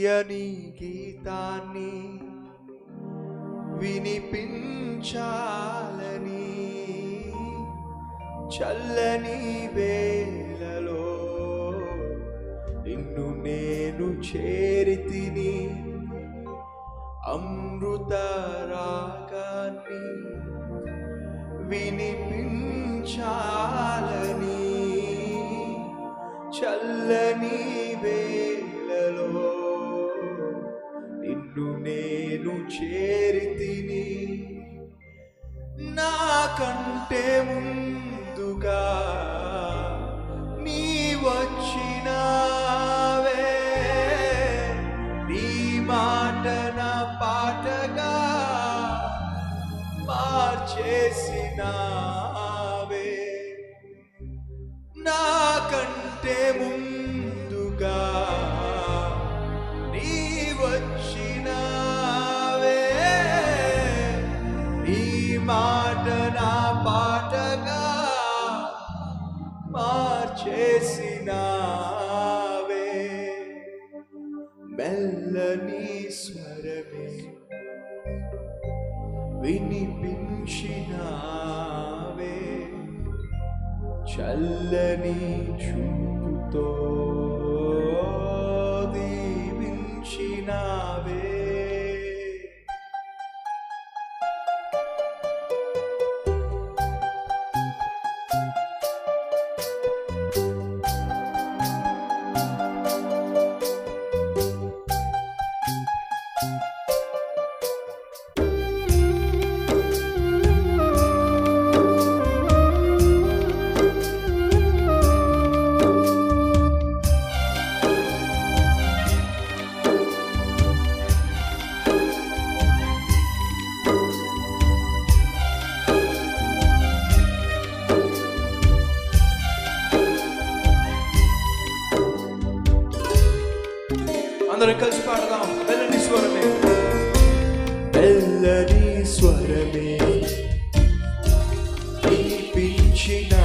తీయని గీతాన్ని వినిపించాలని చల్లని వేలలో నిన్ను నేను చేరితిని అమృత రాగాన్ని వినిపించాలని చల్లని వే చేరితిని నాకంటే ముందు మెల్లని స్వరమే వినిపించినావే చల్లని చూపుతో దీవించినావే అందరం కలిసి పాడదాం. మెల్లని స్వరమే. మెల్లని స్వరమే. పిలిపించిన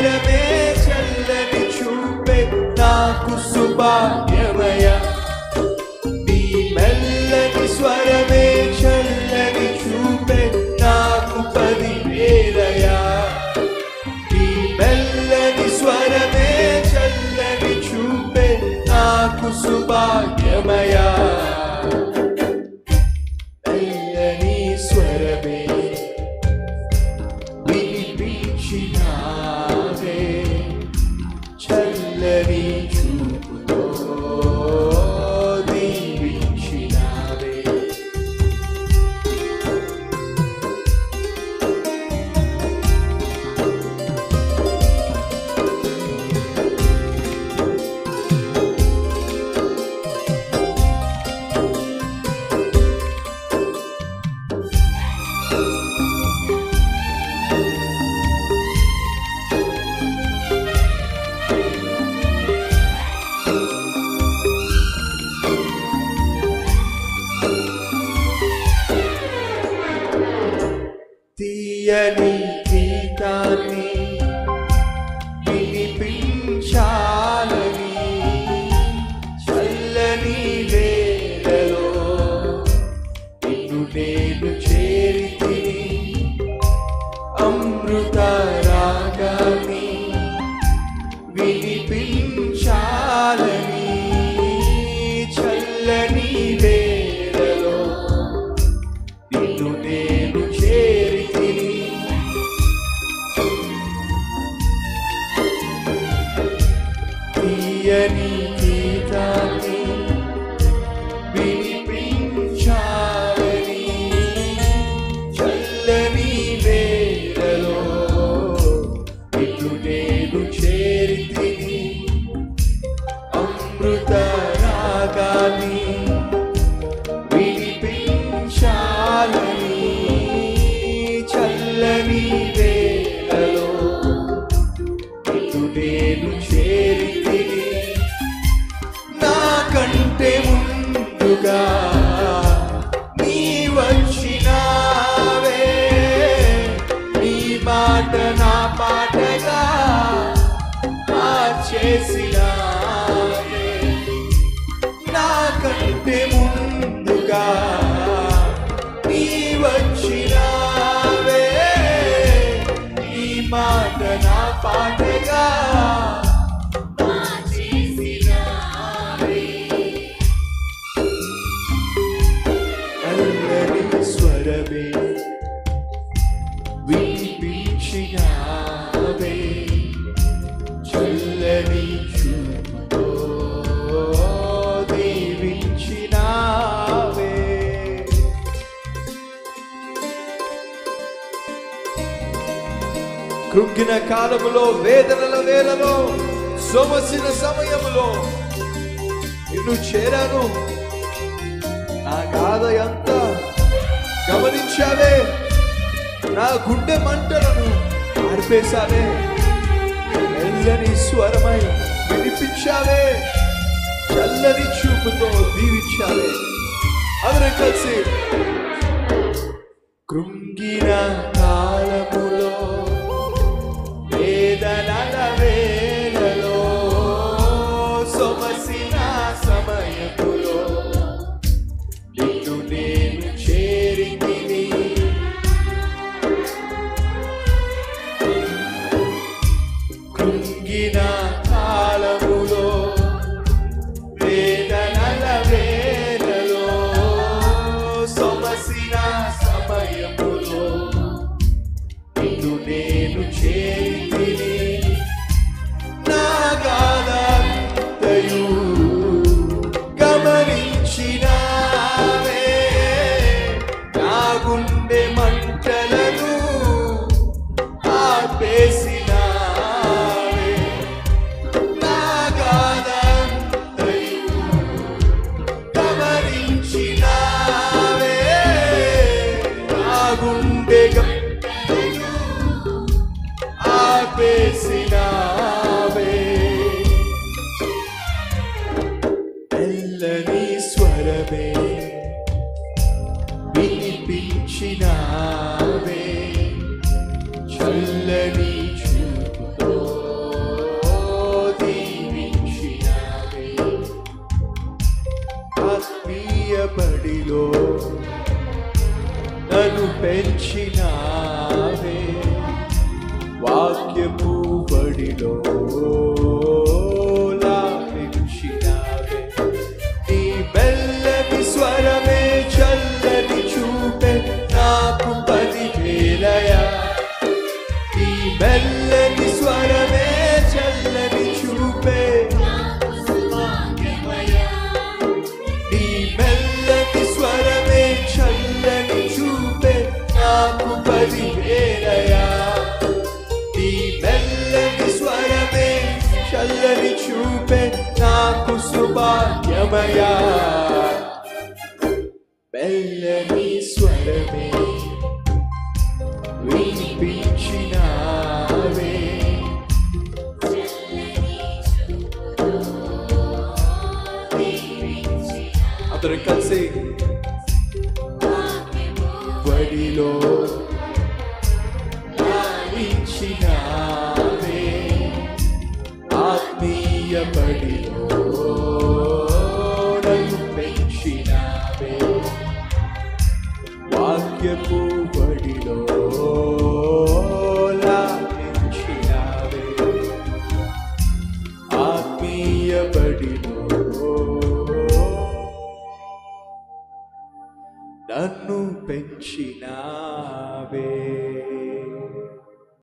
మెల్లని చల్లని చూపే నాకు సుభాగ్యమయ నీ మెల్లని స్వరమే చల్లని చూపే నాకు పదివేలయా. నీ మెల్లని స్వరమే చల్లని చూపే నాకు సుభాగ్యమయా I need. be స్వరమే వినిపించినావే చల్లని కృంగిన కాలములో వేదనల వేలలో సొమసిన సమయములో నిన్ను చేరాను. నా గాథ ఎంత? గమనించావే? నా గుండె మంటలను ఆర్పేశావే. మెల్లని స్వరమై వినిపించావే. చల్లని చూపుతో దీవించావే. అందరం కలిసి కృంగిన తెల్లని స్వరమే. వినిపించినావే. చల్లని చూపుతో దీవించినావే. ఆత్మీయ బడిలో నన్ను పెంచినావే. వాక్యపు బడిలో నీ బెల్లని స్వరమే చల్లని చూపే నీ మెల్లని స్వరమే చల్లని చూపే నాకు పదివేలయా నీ మెల్లని స్వరమే చల్లని చూపే నాకు సుభాగ్యమయా మెల్లని స్వరమే వినిపించినా అతను కలిసి వడిలో లాలించినావే ఆత్మీయ బడిలో నన్ను పెంచినావే వాక్యపు బడిలో